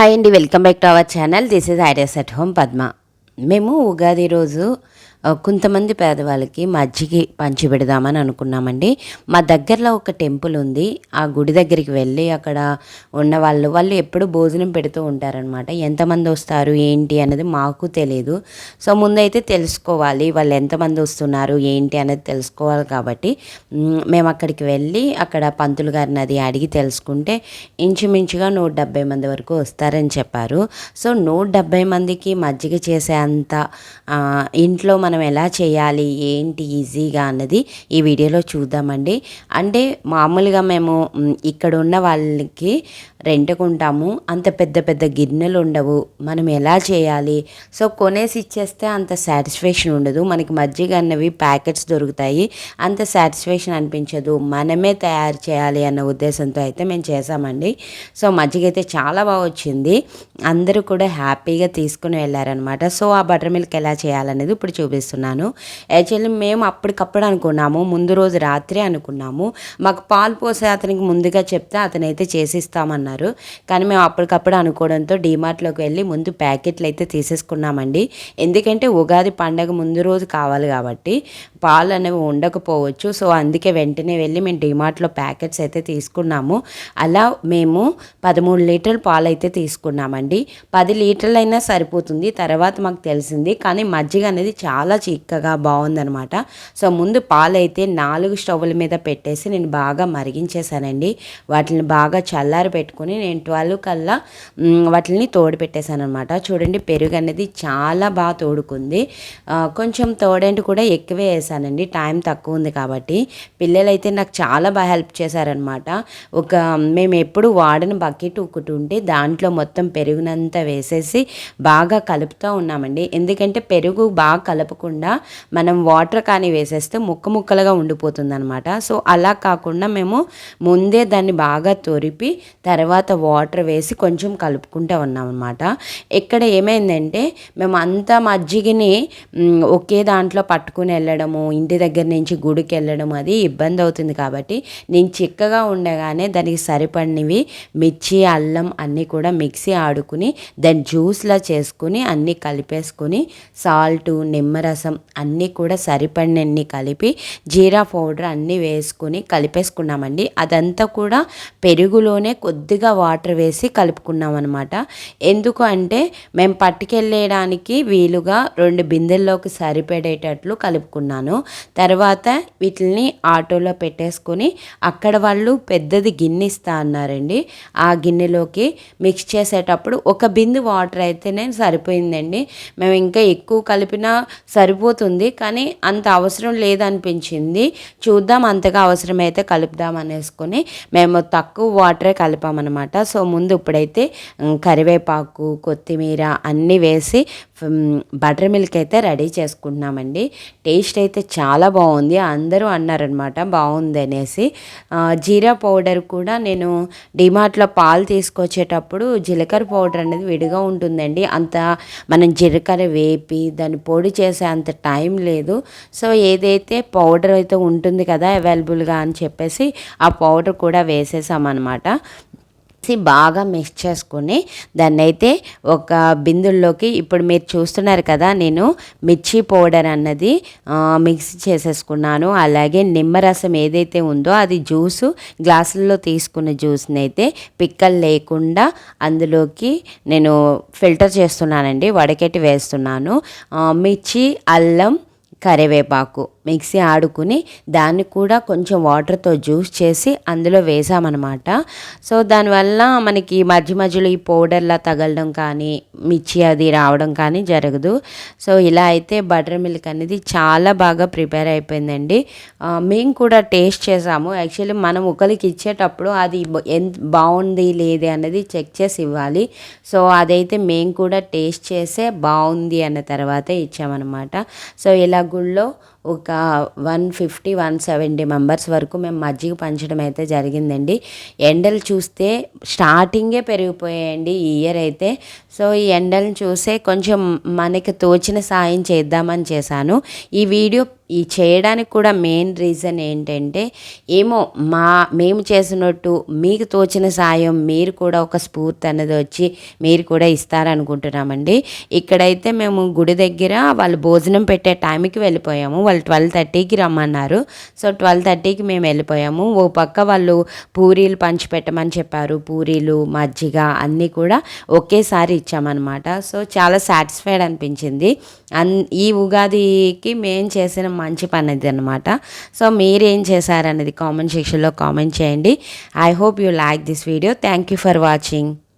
Hi అండి welcome back to our channel. This is ideas at home Padma. మేము ఉగాది రోజు కొంతమంది పేదవాళ్ళకి మజ్జిగి పంచి పెడదామని అనుకున్నామండి. మా దగ్గరలో ఒక టెంపుల్ ఉంది. ఆ గుడి దగ్గరికి వెళ్ళి అక్కడ ఉన్న వాళ్ళు వాళ్ళు ఎప్పుడు భోజనం పెడుతూ ఉంటారనమాట ఎంతమంది వస్తారు ఏంటి అనేది మాకు తెలియదు సో ముందైతే తెలుసుకోవాలి వాళ్ళు ఎంతమంది వస్తున్నారు ఏంటి అనేది తెలుసుకోవాలి కాబట్టి మేము అక్కడికి వెళ్ళి అక్కడ పంతులు గారిని అది అడిగి తెలుసుకుంటే ఇంచుమించుగా నూట డెబ్బై మంది వరకు వస్తారని చెప్పారు. సో నూట డెబ్బై మందికి మజ్జిగ చేసే అంత ఇంట్లో మన మనం ఎలా చేయాలి ఏంటి ఈజీగా అన్నది ఈ వీడియోలో చూద్దామండి. అంటే మామూలుగా మేము ఇక్కడ ఉన్న వాళ్ళకి రెంటుకుంటాము అంత పెద్ద పెద్ద గిన్నెలు ఉండవు. మనం ఎలా చేయాలి? సో కొనేసి ఇచ్చేస్తే అంత సాటిస్ఫాక్షన్ ఉండదు. మనకి మజ్జిగ అన్నవి ప్యాకెట్స్ దొరుకుతాయి. అంత సాటిస్ఫాక్షన్ అనిపించదు. మనమే తయారు చేయాలి అన్న ఉద్దేశంతో అయితే మేము చేసామండి సో మజ్జిగ అయితే చాలా బాగా వచ్చింది. అందరూ కూడా హ్యాపీగా తీసుకుని వెళ్ళారనమాట సో ఆ బటర్ మిల్క్ ఎలా చేయాలనేది ఇప్పుడు చేస్తున్నాను. యాక్చువల్లీ మేము అప్పటికప్పుడు అనుకున్నాము ముందు రోజు రాత్రి అనుకున్నాము. మాకు పాలు పోసే అతనికి ముందుగా చెప్తే అతనైతే చేసిస్తామన్నారు. కానీ మేము అప్పటికప్పుడు అనుకోవడంతో డీమార్ట్లోకి వెళ్ళి ముందు ప్యాకెట్లు అయితే తీసేసుకున్నామండి. ఎందుకంటే ఉగాది పండగ ముందు రోజు కావాలి కాబట్టి పాలు అనేవి ఉండకపోవచ్చు. సో అందుకే వెంటనే వెళ్ళి మేము డిమార్ట్లో ప్యాకెట్స్ అయితే తీసుకున్నాము. అలా మేము పదమూడు లీటర్ల పాలు అయితే తీసుకున్నామండి. పది లీటర్లైనా సరిపోతుంది. తర్వాత మాకు తెలిసింది. కానీ మజ్జిగ అనేది చాలా చాలా చిక్కగా బాగుందనమాట సో ముందు పాలు అయితే నాలుగు స్టవ్ల మీద పెట్టేసి నేను బాగా మరిగించేసానండి వాటిని బాగా చల్లారి పెట్టుకుని నేను ట్వెల్వ్ కల్లా వాటిని తోడు పెట్టేశాను అనమాట చూడండి పెరుగు అనేది చాలా బాగా తోడుకుంది. కొంచెం తోడంటి కూడా ఎక్కువే వేసానండి. టైం తక్కువ ఉంది కాబట్టి. పిల్లలైతే నాకు చాలా బాగా హెల్ప్ చేశారనమాట ఒక మేము ఎప్పుడు వాడిన బకెట్ ఒకటి ఉంటే దాంట్లో మొత్తం పెరుగునంతా వేసేసి బాగా కలుపుతూ ఉన్నామండి. ఎందుకంటే పెరుగు బాగా కలపకుండా మనం వాటర్ కానీ వేసేస్తే ముక్క ముక్కలుగా ఉండిపోతుంది అనమాట సో అలా కాకుండా మేము ముందే దాన్ని బాగా తొరిపి తర్వాత వాటర్ వేసి కొంచెం కలుపుకుంటూ ఉన్నాం అనమాట ఇక్కడ ఏమైందంటే మేము అంతా మజ్జిగని ఒకే దాంట్లో పట్టుకుని వెళ్ళడము ఇంటి దగ్గర నుంచి గుడికి వెళ్ళడం అది ఇబ్బంది అవుతుంది కాబట్టి నేను చిక్కగా ఉండగానే దానికి సరిపడినవి మిర్చి అల్లం అన్నీ కూడా మిక్సీ ఆడుకుని దాన్ని జ్యూస్లా చేసుకుని అన్నీ కలిపేసుకుని సాల్ట్ రసం అన్నీ కూడా సరిపడినన్ని కలిపి జీరా పౌడర్ అన్నీ వేసుకుని కలిపేసుకున్నామండి. అదంతా కూడా పెరుగులోనే కొద్దిగా వాటర్ వేసి కలుపుకున్నాం అనమాట ఎందుకు అంటే మేము పట్టుకెళ్ళేయడానికి వీలుగా రెండు బిందెల్లోకి సరిపడేటట్లు కలుపుకున్నాను. తర్వాత వీటిని ఆటోలో పెట్టేసుకొని అక్కడ వాళ్ళు పెద్దది గిన్నె ఇస్తా అన్నారండి. ఆ గిన్నెలోకి మిక్స్ చేసేటప్పుడు ఒక బిందు వాటర్ అయితేనే సరిపోయిందండి. మేము ఇంకా ఎక్కువ కలిపినా సరిపోతుంది కానీ అంత అవసరం లేదనిపించింది. చూద్దాం అంతగా అవసరమైతే కలుపుదాం అనేసుకొని మేము తక్కువ వాటరే కలిపామన్నమాట. సో ముందు ఇప్పుడైతే కరివేపాకు కొత్తిమీర అన్నీ వేసి బటర్ మిల్క్ అయితే రెడీ చేసుకుంటున్నామండి. టేస్ట్ అయితే చాలా బాగుంది. అందరూ అన్నారనమాట బాగుంది అనేసి. జీరా పౌడర్ కూడా నేను డిమార్ట్లో పాలు తీసుకొచ్చేటప్పుడు జీలకర్ర పౌడర్ అనేది విడిగా ఉంటుందండి. అంత మనం జీలకర్ర వేపి దాన్ని పొడి చేసి అంత టైం లేదు. సో ఏదైతే పౌడర్ అయితే ఉంటుంది కదా అవైలబుల్గా అని చెప్పేసి ఆ పౌడర్ కూడా వేసేసామన్నమాట. బాగా మిక్స్ చేసుకొని దాన్ని అయితే ఒక బిందుల్లోకి ఇప్పుడు మీరు చూస్తున్నారు కదా నేను మిర్చి పౌడర్ అన్నది మిక్స్ చేసేసుకున్నాను. అలాగే నిమ్మరసం ఏదైతే ఉందో అది జ్యూసు గ్లాసుల్లో తీసుకున్న జ్యూస్ని అయితే పిక్కలు లేకుండా అందులోకి నేను ఫిల్టర్ చేస్తున్నానండి వడకెట్టి వేస్తున్నాను. మిర్చి అల్లం కరివేపాకు మిక్సీ ఆడుకుని దాన్ని కూడా కొంచెం వాటర్తో జ్యూస్ చేసి అందులో వేసామన్నమాట. సో దానివల్ల మనకి మధ్య మధ్యలో ఈ పౌడర్లా తగలడం కానీ మిర్చి అది రావడం కానీ జరగదు. సో ఇలా అయితే బటర్ మిల్క్ అనేది చాలా బాగా ప్రిపేర్ అయిపోయిందండి. మేము కూడా టేస్ట్ చేసాము. యాక్చువల్లీ మనం ఒకరికి ఇచ్చేటప్పుడు అది ఎంత బాగుంది లేదే అనేది చెక్ చేసి ఇవ్వాలి. సో అదైతే మేము కూడా టేస్ట్ చేసే బాగుంది అన్న తర్వాతే ఇచ్చామన్నమాట. సో ఇలా గుళ్ళో ఒక one fifty one seventy members వరకు మేము మజ్జిగ పంచడం అయితే జరిగిందండి. ఎండలు చూస్తే స్టార్టింగే పెరిగిపోయాయండి ఈ ఇయర్ అయితే. సో ఈ ఎండలను చూసే కొంచెం మనకి తోచిన సాయం చేద్దామని చేశాను. ఈ వీడియో ఈ చేయడానికి కూడా మెయిన్ రీజన్ ఏంటంటే ఏమో మా మేము చేసినట్టు మీకు తోచిన సాయం మీరు కూడా ఒక స్ఫూర్తి అనేది వచ్చి మీరు కూడా ఇస్తారనుకుంటున్నామండి. ఇక్కడైతే మేము గుడి దగ్గర వాళ్ళు భోజనం పెట్టే టైంకి వెళ్ళిపోయాము. వాళ్ళు ట్వెల్వ్ థర్టీకి రమ్మన్నారు. సో ట్వెల్వ్ థర్టీకి మేము వెళ్ళిపోయాము. ఓ పక్క వాళ్ళు పూరీలు పంచి పెట్టమని చెప్పారు. పూరీలు మజ్జిగ అన్నీ కూడా ఒకేసారి ఇచ్చామన్నమాట. సో చాలా సాటిస్ఫైడ్ అనిపించింది. అన్ ఈ ఉగాదికి మేము చేసిన మంచి పని ఇది అనమాట సో మీరేం చేశారనేది కామెంట్ సెక్షన్లో కామెంట్ చేయండి. I hope you like this video thank you for watching